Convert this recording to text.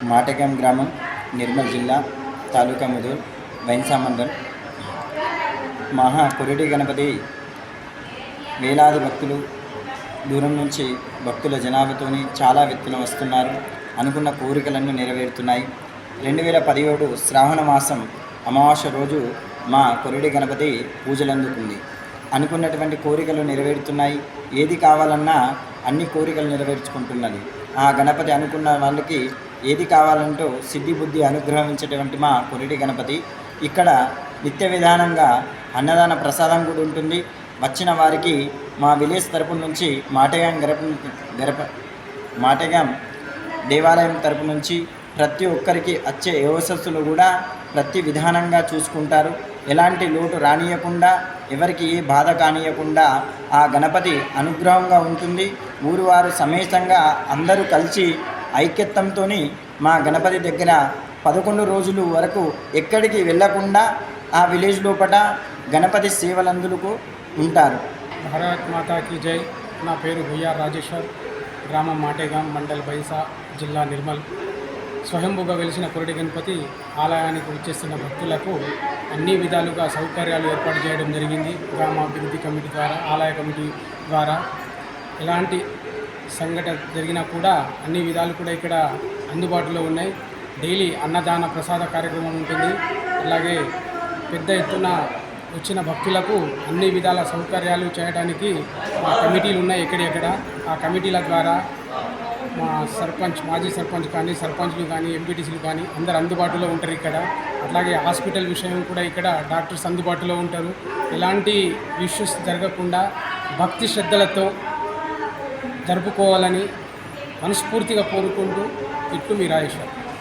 మాటగం గ్రామం నిర్మల్ జిల్లా తాలూకా ముదూర్ వైన్సామండల్ మహా కొరిటి గణపతి. వేలాది భక్తులు దూరం నుంచి భక్తుల జనాభాతోని చాలా వ్యక్తులు వస్తున్నారు. అనుకున్న కోరికలన్నీ నెరవేరుతున్నాయి. రెండు వేల పదిహేడు శ్రావణ మాసం అమావాస్య రోజు మా కొరడి గణపతి పూజలందుకుంది. అనుకున్నటువంటి కోరికలు నెరవేరుతున్నాయి. ఏది కావాలన్నా అన్ని కోరికలు నెరవేర్చుకుంటున్నది. ఆ గణపతి అనుకున్న వాళ్ళకి ఏది కావాలంటూ సిద్ధి బుద్ధి అనుగ్రహించేటువంటి మా కొరిటి గణపతి. ఇక్కడ నిత్య విధానంగా అన్నదాన ప్రసాదం కూడా ఉంటుంది. వచ్చిన వారికి మా విలేజ్ తరపు నుంచి మాటగాం గరప గరప మాటగాం దేవాలయం తరపు నుంచి ప్రతి ఒక్కరికి వచ్చే యోసస్సులు కూడా ప్రతి విధానంగా చూసుకుంటారు. ఎలాంటి లోటు రానియకుండా ఎవరికి ఏ బాధ కానియకుండా ఆ గణపతి అనుగ్రహంగా ఉంటుంది. ఊరు వారు సమేతంగా అందరూ కలిసి ఐక్యత్వంతో మా గణపతి దగ్గర పదకొండు రోజులు వరకు ఎక్కడికి వెళ్ళకుండా ఆ విలేజ్ లోపల గణపతి సేవలందులకు ఉంటారు. భారత్ మాతాకి జై. నా పేరు భుయ్యా రాజేశ్వర్. గ్రామం మాటేగాం మండల్ బైసా జిల్లా నిర్మల్. స్వయంభుగా వెలిసిన కొరటి గణపతి ఆలయానికి వచ్చేస్తున్న భక్తులకు అన్ని విధాలుగా సౌకర్యాలు ఏర్పాటు చేయడం జరిగింది. గ్రామాభివృద్ధి కమిటీ ద్వారా ఆలయ కమిటీ ద్వారా. ఎలాంటి సంఘటన జరిగినా కూడా అన్ని విధాలు కూడా ఇక్కడ అందుబాటులో ఉన్నాయి. డైలీ అన్నదాన ప్రసాద కార్యక్రమం ఉంటుంది. అలాగే పెద్ద ఎత్తున వచ్చిన భక్తులకు అన్ని విధాల సౌకర్యాలు చేయడానికి మా కమిటీలు ఉన్నాయి ఎక్కడెక్కడ. ఆ కమిటీల ద్వారా మా సర్పంచ్ మాజీ సర్పంచ్ కానీ సర్పంచ్లు కానీ ఎంపీటీసీలు కానీ అందరు అందుబాటులో ఉంటారు ఇక్కడ. అట్లాగే హాస్పిటల్ విషయం కూడా ఇక్కడ డాక్టర్స్ అందుబాటులో ఉంటారు. ఎలాంటి ఇష్యూస్ జరగకుండా భక్తి శ్రద్ధలతో జరుపుకోవాలని మనస్ఫూర్తిగా కోరుకుంటూ ఇట్లు మీ రాజేశ్వర్.